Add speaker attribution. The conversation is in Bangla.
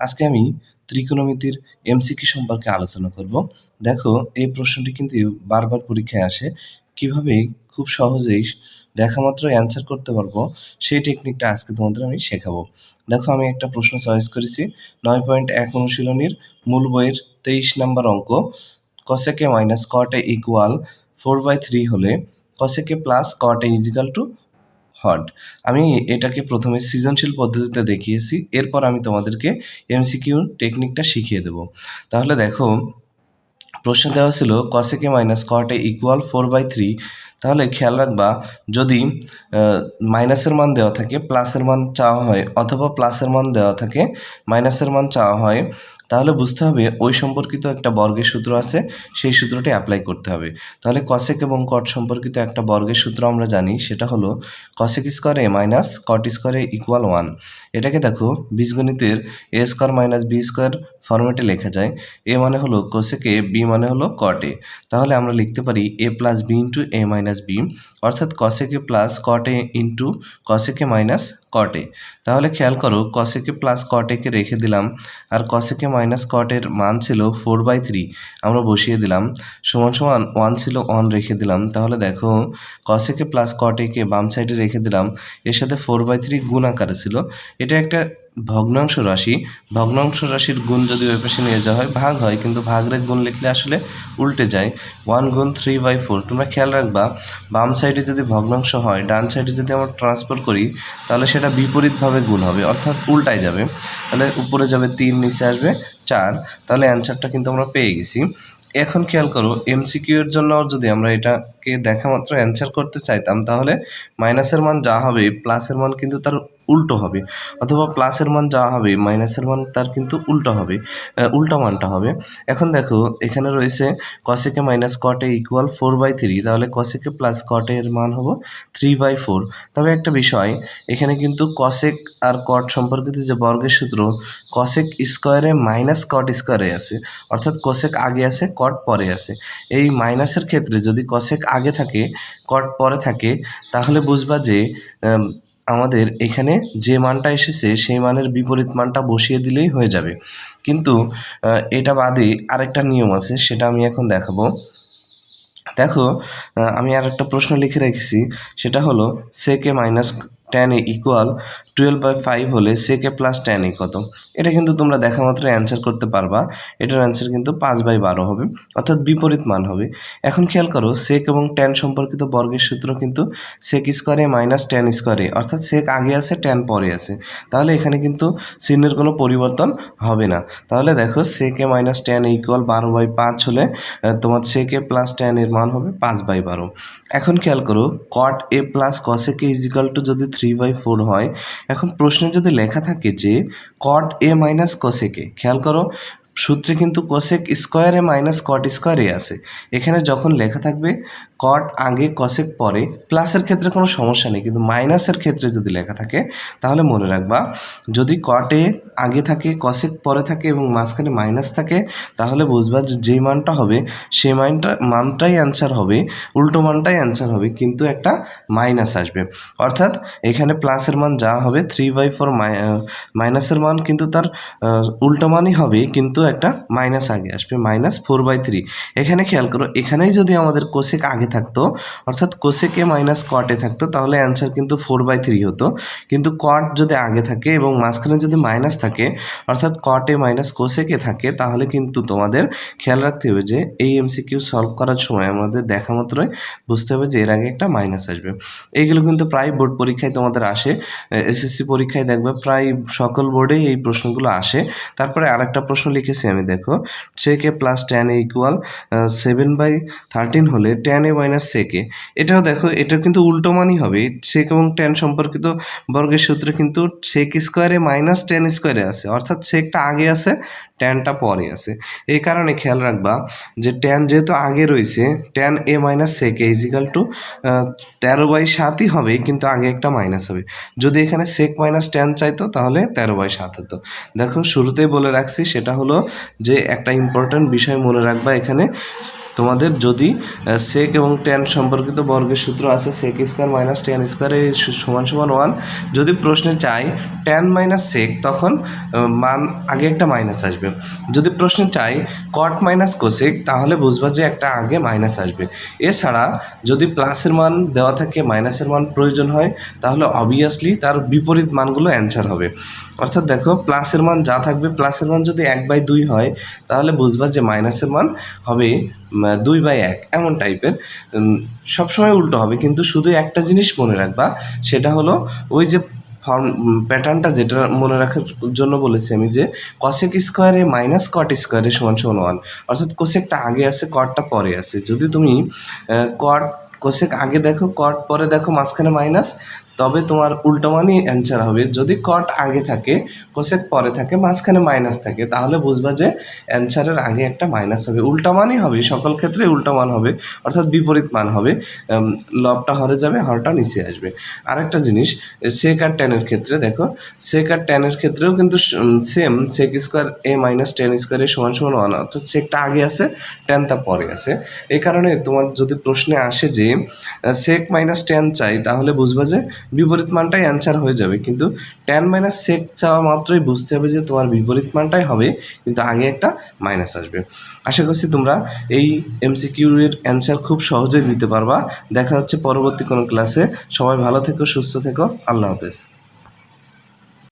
Speaker 1: আজকে আমি ত্রিকোণমিতির এমসিকিউ সম্পর্কে আলোচনা করব। দেখো, এই প্রশ্নটি কিন্তু বারবার পরীক্ষায় আসে। কীভাবে খুব সহজেই দেখা মাত্র অ্যান্সার করতে পারব, সেই টেকনিকটা আজকে তোমাদের আমি শেখাবো। দেখো, আমি একটা প্রশ্ন চয়েস করেছি। নয় পয়েন্ট এক অনুশীলনীর মূল বইয়ের তেইশ নাম্বার অঙ্ক cosec A minus cot equal four by three হলে cosec A plus cot equal two hot আমি এটাকে প্রথমে সৃজনশীল পদ্ধতিতে দেখিয়েছি, এরপর আমি তোমাদেরকে এমসিকিউ টেকনিকটা শিখিয়ে দেব। তাহলে দেখো, প্রশ্ন দেওয়া ছিল cosec A minus cot A equal four by three তাহলে খেয়াল রাখবা, যদি মাইনাসের মান দেওয়া থাকে, প্লাসের মান চাওয়া হয় অথবা প্লাসের মান দেওয়া থাকে, মাইনাসের মান চাওয়া হয়, তাহলে বুঝতে হবে ওই সম্পর্কিত একটা বর্গের সূত্র আছে, সেই সূত্রটি অ্যাপ্লাই করতে হবে। তাহলে কসেক এবং কট সম্পর্কিত একটা বর্গের সূত্র আমরা জানি, সেটা হলো কসেক স্কোয়ারে মাইনাস কট স্কোয়ারে ইকুয়াল ওয়ান এটাকে দেখো, বীজগণিতের A square minus B square ফর্মেটে লেখা যায় এ মানে হলো কোসেকে বি মানে হলো কটে তাহলে আমরা লিখতে পারি A plus B into A minus B অর্থাৎ cosec A plus cot A into cosec A minus cot A তাহলে খেয়াল করো কসেকে প্লাস কটেকে রেখে দিলাম, আর কসেকে মাইনাস কটের মান ছিল ফোর বাই থ্রি আমরা বসিয়ে দিলাম, সমান সমান ওয়ান ছিল অন রেখে দিলাম। তাহলে দেখো কসেকে প্লাস কটেকে বাম সাইডে রেখে দিলাম, এর সাথে ফোর বাই থ্রি গুণ আকারে ছিল। এটা একটা ভগ্নাংশ রাশি, ভগ্নাংশ রাশির গুণ যদি ওই পাশে নিয়ে যাওয়া হয়, ভাগ হয়, কিন্তু ভাগের গুণ লিখলে আসলে উল্টে যায়। ওয়ান গুণ থ্রি বাই ফোর তোমরা খেয়াল রাখবা, বাম সাইডে যদি ভগ্নাংশ হয়, ডান সাইডে যদি আমরা ট্রান্সফার করি, তাহলে সেটা বিপরীতভাবে গুণ হবে, অর্থাৎ উল্টায় যাবে। তাহলে উপরে যাবে তিন, নিচে আসবে চার। তাহলে অ্যান্সারটা কিন্তু আমরা পেয়ে গেছি। এখন খেয়াল করো এমসিকিউ এর জন্য যদি আমরা এটাকে দেখা মাত্র অ্যান্সার করতে চাইতাম, তাহলে মাইনাসের মান যা হবে প্লাসের মান কিন্তু তার উল্টো হবে। অথবা প্লাসের মান যা হবে মাইনাসের মান তার কিন্তু উল্টো হবে উল্টো মানটা হবে। এখন দেখো, এখানে রয়েছে cosec A minus cot A equal four by three তাহলে কসেকে প্লাস কটের মান হব থ্রি বাই ফোর তবে একটা বিষয়, এখানে কিন্তু কসেক আর কট সম্পর্কিত যে বর্গের সূত্র কসেক স্কোয়ারে মাইনাস কট স্কোয়ারে আছে, অর্থাৎ কসেক আগে আছে কট পরে আছে। এই মাইনাসের ক্ষেত্রে যদি কসেক আগে থাকে কট পরে থাকে, তাহলে বুঝবা যে আমাদের এখানে যে মানটা এসেছে, সেই মানের বিপরীত মানটা বসিয়ে দিলেই হয়ে যাবে। কিন্তু এটা বাদে আরেকটা নিয়ম আছে, সেটা আমি এখন দেখাবো। দেখো আমি আর একটা প্রশ্ন লিখে রেখেছি, সেটা হলো sec A minus tan equal twelve by five হলে সেকে প্লাস টেন এ কত? এটা কিন্তু তোমরা দেখা মাত্র অ্যান্সার করতে পারবা। এটার অ্যান্সার কিন্তু পাঁচ বাই বারো হবে, অর্থাৎ বিপরীত মান হবে। এখন খেয়াল করো সেক এবং টেন সম্পর্কিত বর্গের সূত্র কিন্তু সেক স্কোয়ারে মাইনাস টেন স্কোয়ারে অর্থাৎ সেক আগে আছে টেন পরে আছে। তাহলে এখানে কিন্তু চিহ্নের কোনো পরিবর্তন হবে না। তাহলে দেখো sec A minus tan equal বারো বাই পাঁচ হলে তোমার সেকে প্লাস টেন এর মান হবে পাঁচ বাই বারো। এখন খেয়াল করো cot A plus cosec A equal two যদি থ্রি বাই ফোর হয় এখন প্রশ্নে যদি লেখা থাকে যে কট এ মাইনাস কসেকে খেয়াল করো সূত্রে কিন্তু কোসেক স্কোয়ারে মাইনাস কট স্কোয়ারে আছে। এখানে যখন লেখা থাকবে কট আগে কসেক পরে প্লাসের ক্ষেত্রে কোনো সমস্যা নেই, কিন্তু মাইনাসের ক্ষেত্রে যদি লেখা থাকে, তাহলে মনে রাখবা, যদি কটে আগে থাকে কসেক পরে থাকে এবং মাঝখানে মাইনাস থাকে, তাহলে বুঝবা যে যেই মানটা হবে, সেই মানটা, মানটাই অ্যান্সার হবে, উল্টো মানটাই অ্যান্সার হবে, কিন্তু একটা মাইনাস আসবে। অর্থাৎ এখানে প্লাসের মান যা হবে থ্রি বাই ফোর মাইনাসের মান কিন্তু তার উল্টো মানই হবে, কিন্তু একটা মাইনাস আগে আসবে মাইনাস ফোর বাই থ্রি এখানে খেয়াল করো, এখানেই যদি আমাদের কোসেক আগে থাকতো, অর্থাৎ কোসেকে মাইনাস কটে থাকতো, তাহলে অ্যান্সার কিন্তু ফোর বাই থ্রি হতো। কিন্তু কট যদি আগে থাকে এবং মাঝখানে যদি মাইনাস থাকে, অর্থাৎ কটে মাইনাস কোসেকে থাকে, তাহলে কিন্তু তোমাদের খেয়াল রাখতে হবে যে এই এমসিকিউ সলভ করার সময় আমাদের দেখা মাত্রই বুঝতে হবে যে এর আগে একটা মাইনাস আসবে। এইগুলো কিন্তু প্রায় বোর্ড পরীক্ষায় তোমাদের আসে এসএসসি পরীক্ষায় দেখবে প্রায় সকল বোর্ডেই এই প্রশ্নগুলো আসে। তারপরে আরেকটা প্রশ্ন লিখেছি আমি, দেখো। Sec A plus tan A equal seven by thirteen হলে tan A minus sec A এটাও দেখো, এটা কিন্তু উল্টো মানই হবে। সেক এবং টেন সম্পর্কিত বর্গের সূত্রে কিন্তু সেক স্কোয়ারে মাইনাস টেন স্কোয়ারে আছে। অর্থাৎ সেকটা আগে আছে ট্যানটা পরে আছে। এই কারণে খেয়াল রাখবা যে ট্যান যেহেতু আগে রয়েছে tan A minus sec equal two তেরো বাই সাতই হবে, কিন্তু আগে একটা মাইনাস হবে। যদি এখানে সেক মাইনাস ট্যান চাইতো, তাহলে তেরো বাই সাত হতো। দেখো, শুরুতেই বলে রাখছি, সেটা হলো যে একটা ইম্পর্ট্যান্ট বিষয় মনে রাখবা এখানে। তোমাদের যদি সেক এবং টেন সম্পর্কিত বর্গের সূত্র আছে sec square minus tan square সমান সমান ওয়ান যদি প্রশ্নে চাই টেন মাইনাস সেক তখন মান আগে একটা মাইনাস আসবে। যদি প্রশ্নে চাই কট মাইনাস কোসেক তাহলে বুঝবা যে একটা আগে মাইনাস আসবে। এছাড়া যদি প্লাসের মান দেওয়া থাকে মাইনাসের মান প্রয়োজন হয়, তাহলে অবভিয়াসলি তার বিপরীত মানগুলো অ্যান্সার হবে। অর্থাৎ দেখো প্লাসের মান যা থাকবে প্লাসের মান যদি এক বাই দুই হয়, তাহলে বুঝবা যে মাইনাসের মান হবে দুই বাই এক, এমন টাইপের সবসময় উল্টো হবে, কিন্তু শুধু একটা জিনিস মনে রাখবা, সেটা হলো ওই যে ফর্ম প্যাটার্নটা যেটা মনে রাখার জন্য বলেছি আমি যে কসেক স্কোয়ারে মাইনাস কট স্কোয়ারে সমান সমান ওয়ান অর্থাৎ কোসেকটা আগে আছে কটটা পরে আছে। যদি তুমি কট কোসেক আগে দেখো কট পরে দেখো, মাঝখানে মাইনাস তবে তোমার উল্টো মানই অ্যান্সার হবে। যদি কট আগে থাকে কোসেক পরে থাকে, মাঝখানে মাইনাস থাকে, তাহলে বুঝবা যে অ্যান্সারের আগে একটা মাইনাস হবে। উল্টা মানই হবে, সকল ক্ষেত্রে উল্টা মান হবে, অর্থাৎ বিপরীত মান হবে। লবটা হরে যাবে, হরটা নিচে আসবে। আরেকটা জিনিস সেক আর টেনের ক্ষেত্রে দেখো সেক আর টেনের ক্ষেত্রেও কিন্তু same sec square A minus tan স্কোয়ারের সমান সমান ওয়ান অর্থাৎ সেকটা আগে আছে টেনটা পরে আছে। এই কারণে তোমার যদি প্রশ্নে আসে যে সেক মাইনাস টেন চাই, তাহলে বুঝবা যে বিপরীত মানটাই অ্যান্সার হয়ে যাবে। কিন্তু ট্যান মাইনাস সেক চাওয়া মাত্রই বুঝতে হবে যে তোমার বিপরীত মানটাই হবে, কিন্তু আগে একটা মাইনাস আসবে। আশা করছি তোমরা এই এমসিকিউ এর অ্যান্সার খুব সহজেই দিতে পারবা। দেখা হচ্ছে পরবর্তী কোনো ক্লাসে সবাই ভালো থেকো, সুস্থ থেকো। আল্লাহ হাফেজ।